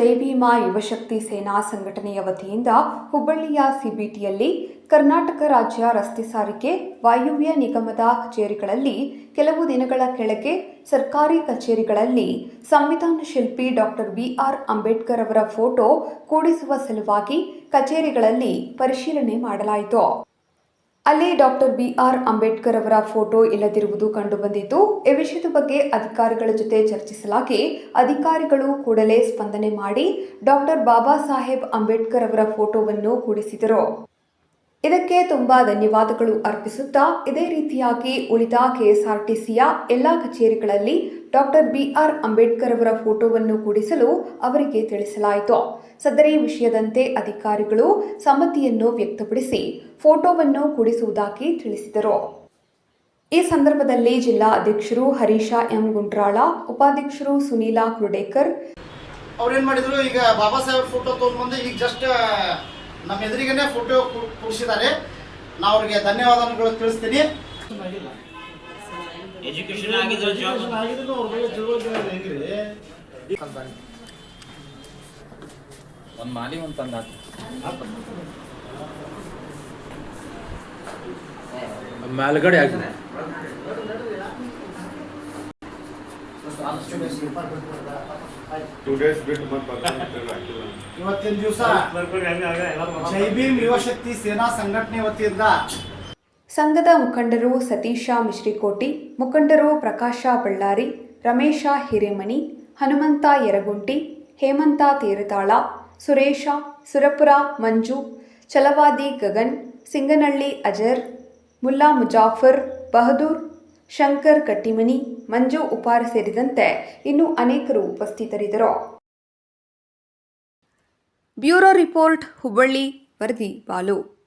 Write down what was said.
ಜೈ ಭೀಮಾ ಯುವಶಕ್ತಿ ಸೇನಾ ಸಂಘಟನೆಯ ವತಿಯಿಂದ ಹುಬ್ಬಳ್ಳಿಯ ಸಿಬಿಟಿಯಲ್ಲಿ ಕರ್ನಾಟಕ ರಾಜ್ಯ ರಸ್ತೆ ಸಾರಿಗೆ ವಾಯುವ್ಯ ನಿಗಮದ ಕಚೇರಿಗಳಲ್ಲಿ ಕೆಲವು ದಿನಗಳ ಕೆಳಗೆ ಸರ್ಕಾರಿ ಕಚೇರಿಗಳಲ್ಲಿ ಸಂವಿಧಾನ ಶಿಲ್ಪಿ ಡಾಕ್ಟರ್ ಬಿಆರ್ ಅಂಬೇಡ್ಕರ್ ಅವರ ಫೋಟೋ ಕೂಡಿಸುವ ಸಲುವಾಗಿ ಕಚೇರಿಗಳಲ್ಲಿ ಪರಿಶೀಲನೆ ಮಾಡಲಾಯಿತು. ಅಲ್ಲಿ ಡಾಕ್ಟರ್ ಬಿ ಆರ್ ಅಂಬೇಡ್ಕರ್ ಅವರ ಫೋಟೋ ಇಲ್ಲದಿರುವುದು ಕಂಡುಬಂದಿದ್ದು, ಈ ವಿಷಯದ ಬಗ್ಗೆ ಅಧಿಕಾರಿಗಳ ಜೊತೆ ಚರ್ಚಿಸಲಾಗಿ ಅಧಿಕಾರಿಗಳು ಕೂಡಲೇ ಸ್ಪಂದನೆ ಮಾಡಿ ಡಾಕ್ಟರ್ ಬಾಬಾ ಸಾಹೇಬ್ ಅಂಬೇಡ್ಕರ್ ಅವರ ಫೋಟೋವನ್ನು ಕೂಡಿಸಿದರು. ಇದಕ್ಕೆ ತುಂಬಾ ಧನ್ಯವಾದಗಳು ಅರ್ಪಿಸುತ್ತಾ, ಇದೇ ರೀತಿಯಾಗಿ ಉಳಿದ ಕೆಎಸ್ಆರ್ಟಿಸಿಯ ಎಲ್ಲಾ ಕಚೇರಿಗಳಲ್ಲಿ ಡಾಕ್ಟರ್ ಬಿಆರ್ ಅಂಬೇಡ್ಕರ್ ಅವರ ಫೋಟೋವನ್ನು ಕೂಡಿಸಲು ಅವರಿಗೆ ತಿಳಿಸಲಾಯಿತು. ಸದರಿ ವಿಷಯದಂತೆ ಅಧಿಕಾರಿಗಳು ಸಮ್ಮತಿಯನ್ನು ವ್ಯಕ್ತಪಡಿಸಿ ಫೋಟೋವನ್ನು ಕೂಡಿಸುವುದಾಗಿ ತಿಳಿಸಿದರು. ಈ ಸಂದರ್ಭದಲ್ಲಿ ಜಿಲ್ಲಾ ಅಧ್ಯಕ್ಷರು ಹರೀಶ ಎಂ ಗುಂಡ್ರಾಳ, ಉಪಾಧ್ಯಕ್ಷರು ಸುನೀಲಾ ಕುರುಡೇಕರ್. ಏನು ಮಾಡಿದ್ರು, ಈಗ ಬಾಬಾ ಸಾಹೇಬ್ ಫೋಟೋ ತೊಗೊಂಡ್ಬಂದು ಈಗ ಜಸ್ಟ್ ನಮ್ಮ ಎದುರಿಗೇನೆ ಫೋಟೋ ಕೂಡಿಸಿದ್ದಾರೆ. ನಾವು ಅವ್ರಿಗೆ ಧನ್ಯವಾದಗಳು ತಿಳಿಸ್ತೀನಿ. ಎಜುಕೇಶನ್ ಆಗಿದ್ರೆ ಜಾಬ್ ಒಂದು ಮಾಲಿ ಒಂದು ತಂದ ಮೇಲ್ಗಡೆ ಆಗಿದೆ ಟೂ ಡೇಸ್ ಬಿಟ್ಟು ಮತ್ತೆ ಬರ್ತಾರೆ ಹಾಕಿಲ್ಲ ಇವತ್ತಿನ ದಿವಸ ಜೈ ಭೀಮ್ ಯುವಶಕ್ತಿ ಸೇನಾ ಸಂಘಟನೆ ವತಿಯಿಂದ ಸಂಘದ ಮುಖಂಡರು ಸತೀಶ ಮಿಶ್ರಿಕೋಟಿ, ಮುಖಂಡರು ಪ್ರಕಾಶ ಬಳ್ಳಾರಿ, ರಮೇಶ ಹಿರೇಮನಿ ಹನುಮಂತ ಯರಗುಂಟಿ, ಹೇಮಂತ ತೇರತಾಳ, ಸುರೇಶ, ಸುರಪುರ ಮಂಜು ಚಲವಾದಿ ಗಗನ್ ಸಿಂಗನಳ್ಳಿ ಅಜರ್, ಮುಲ್ಲಾ ಮುಜಾಫರ್ ಬಹದೂರ್ ಶಂಕರ್ ಕಟ್ಟಿಮನಿ, ಮಂಜು ಉಪಾರ ಸೇರಿದಂತೆ ಇನ್ನು ಅನೇಕರು ಉಪಸ್ಥಿತರಿದ್ದರು. ಬ್ಯೂರೋ ರಿಪೋರ್ಟ್ ಹುಬ್ಬಳ್ಳಿ, ವರದಿ ಬಾಲು.